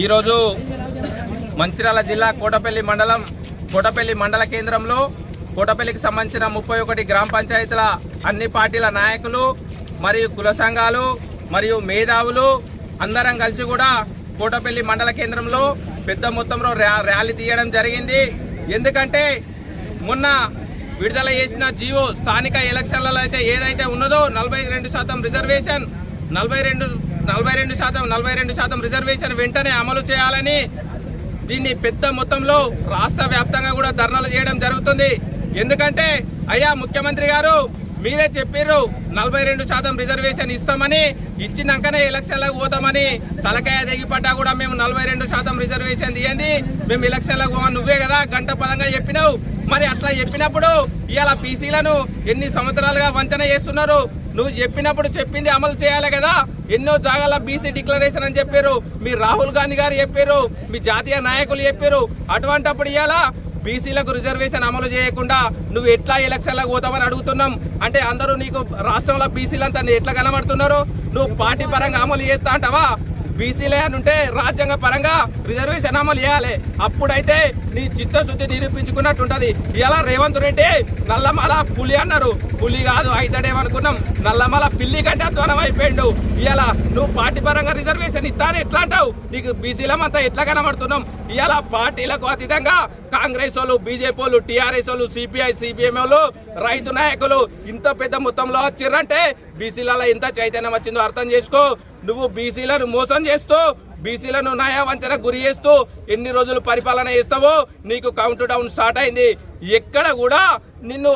ఈరోజు మంచిర్యాల జిల్లా కోటపల్లి మండలం కోటపల్లి మండల కేంద్రంలో కోటపల్లికి సంబంధించిన ముప్పై ఒకటి గ్రామ పంచాయతీల అన్ని పార్టీల నాయకులు మరియు కుల సంఘాలు మరియు మేధావులు అందరం కలిసి కూడా కోటపల్లి మండల కేంద్రంలో పెద్ద మొత్తంలో ర్యా- ర్యాలీ తీయడం జరిగింది. ఎందుకంటే మొన్న విడుదల చేసిన జీవో స్థానిక ఎలక్షన్లలో అయితే ఏదైతే ఉన్నదో నలభై రెండు శాతం రిజర్వేషన్ నలభై రెండు నలభై రెండు శాతం నలభై రెండు శాతం రిజర్వేషన్ వెంటనే అమలు చేయాలని దీన్ని పెద్ద మొత్తంలో రాష్ట్ర వ్యాప్తంగా కూడా ధర్నాలు చేయడం జరుగుతుంది. ఎందుకంటే అయ్యా ముఖ్యమంత్రి గారు మీరే చెప్పారు నలభై రెండు శాతం రిజర్వేషన్ ఇస్తామని ఇచ్చినాకనే ఎలక్షన్లకు పోతామని తలకాయ దిగిపడ్డా కూడా మేము నలభై రెండు శాతం రిజర్వేషన్ తీయండి మేము ఎలక్షన్లకు పోమని నువ్వే కదా గంట పదంగా చెప్పినావు. మరి అట్లా చెప్పినప్పుడు ఇవాళ బీసీలను ఎన్ని సంవత్సరాలుగా వంచన చేస్తున్నారు? నువ్వు చెప్పినప్పుడు చెప్పింది అమలు చేయాలి కదా. ఎన్నో జాగాల బీసీ డిక్లరేషన్ అని చెప్పారు. మీ రాహుల్ గాంధీ గారు చెప్పారు. మీ జాతీయ నాయకులు చెప్పారు. అటువంటప్పుడు ఇవాళ బీసీలకు రిజర్వేషన్ అమలు చేయకుండా నువ్వు ఎట్లా ఎలక్షన్లకు పోతామని అడుగుతున్నాం. అంటే అందరూ నీకు రాష్ట్రంలో బీసీలంతా ఎట్లా కనబడుతున్నారు? నువ్వు పార్టీ పరంగా అమలు చేస్తా అంటావా? బీసీలే అని ఉంటే రాజ్యాంగ పరంగా రిజర్వేషన్ అమలు చేయాలి. అప్పుడైతే నీ చిత్తశుద్ధి నిరూపించుకున్నట్టు ఉంటుంది ఇలా రేవంత్ రెడ్డి నల్లమల పులి అన్నారు. పులి కాదు అవుతాడేమనుకున్నాం నల్లమల పిల్లి కంటే అధ్వానం అయిపోయిండు ఇవాళ నువ్వు పార్టీ పరంగా రిజర్వేషన్ ఇస్తాను ఎట్లా అంటావు? నీకు బీసీలమంతా ఎట్లా కనబడుతున్నాం? ఇవాళ పార్టీలకు అతీతంగా కాంగ్రెస్ వాళ్ళు బీజేపీ వాళ్ళు టీఆర్ఎస్ వాళ్ళు సిపిఐ సిపిఎం వాళ్ళు రైతు నాయకులు ఇంత పెద్ద మొత్తంలో వచ్చిర్రంటే బీసీలలో ఎంత చైతన్యం వచ్చిందో అర్థం చేసుకో. నువ్వు బీసీలను మోసం చేస్తూ బీసీలను నయావంచన గురి చేస్తూ ఎన్ని రోజులు పరిపాలన చేస్తావో నీకు కౌంట్ డౌన్ స్టార్ట్ అయింది. ఎక్కడ కూడా నిన్ను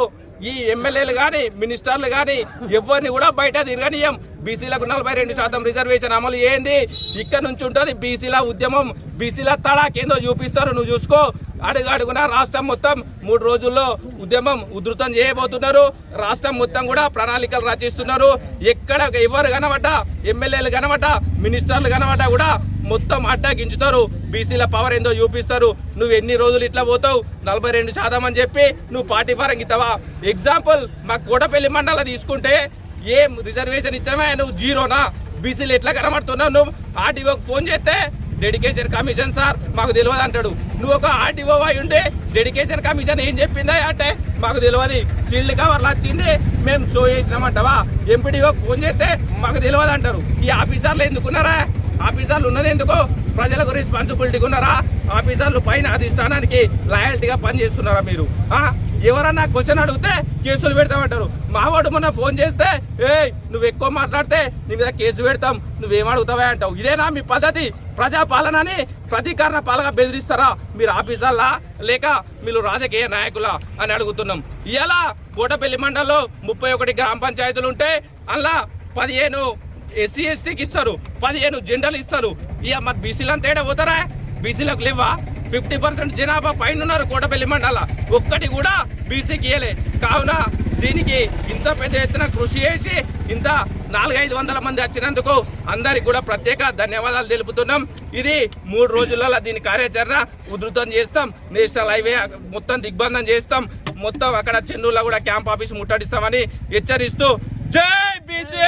ఈ ఎమ్మెల్యేలు కానీ మినిస్టర్లు కానీ ఎవరిని కూడా బయట తిరగనీయం. బీసీలకు నలభై రెండు శాతం రిజర్వేషన్ అమలు చేయండి ఇక్కడ నుంచి ఉంటుంది బీసీల ఉద్యమం. బీసీల తడాకేందో చూపిస్తారు నువ్వు చూసుకో. అడుగు అడుగున రాష్ట్రం మొత్తం మూడు రోజుల్లో ఉద్యమం ఉధృతం చేయబోతున్నారు. రాష్ట్రం మొత్తం కూడా ప్రణాళికలు రచిస్తున్నారు. ఎక్కడ ఎవరు కనబడ్డా? ఎమ్మెల్యేలు కనబడ్డా? మినిస్టర్లు కనబడ్డా కూడా మొత్తం అడ్డగించుతారు బీసీల పవర్ ఏందో చూపిస్తారు. నువ్వు ఎన్ని రోజులు ఇట్లా పోతావు? నలభై రెండు శాతం అని చెప్పి నువ్వు పార్టీ పరంగా ఇస్తావా? ఎగ్జాంపుల్ మా కోటపల్లి మండల తీసుకుంటే ఏం రిజర్వేషన్ ఇచ్చామే? నువ్వు జీరోనా? బీసీలు ఎట్లా కనబడుతున్నావు నువ్వు ఆర్టీఓకి ఫోన్ చేస్తే డెడికేషన్ కమిషన్ సార్ మాకు తెలియదు అంటాడు. నువ్వు ఒక ఆర్టీఓ అయి ఉండే డెడికేషన్ కమిషన్ ఏం చెప్పిందా? అంటే మాకు తెలియదు సీల్డ్ కవర్లు వచ్చింది మేము షో చేసినామంటావా? ఎంపీడీఓకి ఫోన్ చేస్తే మాకు తెలియదు అంటారు. ఈ ఆఫీసర్లు ఎందుకున్నారా? ఆఫీసర్లు ఉన్నది ఎందుకు ప్రజలకు రెస్పాన్సిబిలిటీ ఉన్నారా? ఆఫీసర్లు పైన అధిష్టానానికి లాయల్టీగా పనిచేస్తున్నారా మీరు? ఎవరన్నా క్వశ్చన్ అడిగితే కేసులు పెడతామంటారు. మావాడు మొన్న ఫోన్ చేస్తే ఏ నువ్వు ఎక్కువ మాట్లాడితే నీ మీద కేసు పెడతాం. నువ్వేం అడుగుతావా? అంటావు. ఇదేనా మీ పద్ధతి? ప్రజాపాలనని ప్రతీకరణ పాలన బెదిరిస్తారా? మీరు ఆఫీసర్లా? లేక మీరు రాజకీయ నాయకులా? అని అడుగుతున్నాం. ఇలా కోటపల్లి మండలంలో ముప్పై ఒకటి గ్రామ పంచాయతీలు ఉంటే అలా పదిహేను ఎస్సీ ఎస్టీకి ఇస్తారు పదిహేను జెండలు ఇస్తారు. ఇక మరి బీసీలంతా ఏడా పోతారా? బీసీలకు లేవా? ఫిఫ్టీ పర్సెంట్ జనాభా పైన ఉన్నారు కోటపల్లి మండల. ఒక్కటి కూడా బీసీకి ఇయలే కావున దీనికి ఇంత పెద్ద ఎత్తున కృషి చేసి ఇంత నాలుగైదు వందల మంది వచ్చినందుకు అందరికి కూడా ప్రత్యేక ధన్యవాదాలు తెలుపుతున్నాం. ఇది మూడు రోజులలో దీని కార్యాచరణ ఉధృతం చేస్తాం. నేషనల్ హైవే మొత్తం దిగ్బంధం చేస్తాం. మొత్తం అక్కడ చెన్నూరులో కూడా క్యాంప్ ఆఫీస్ ముట్టడిస్తామని హెచ్చరిస్తూ జై బీసీ!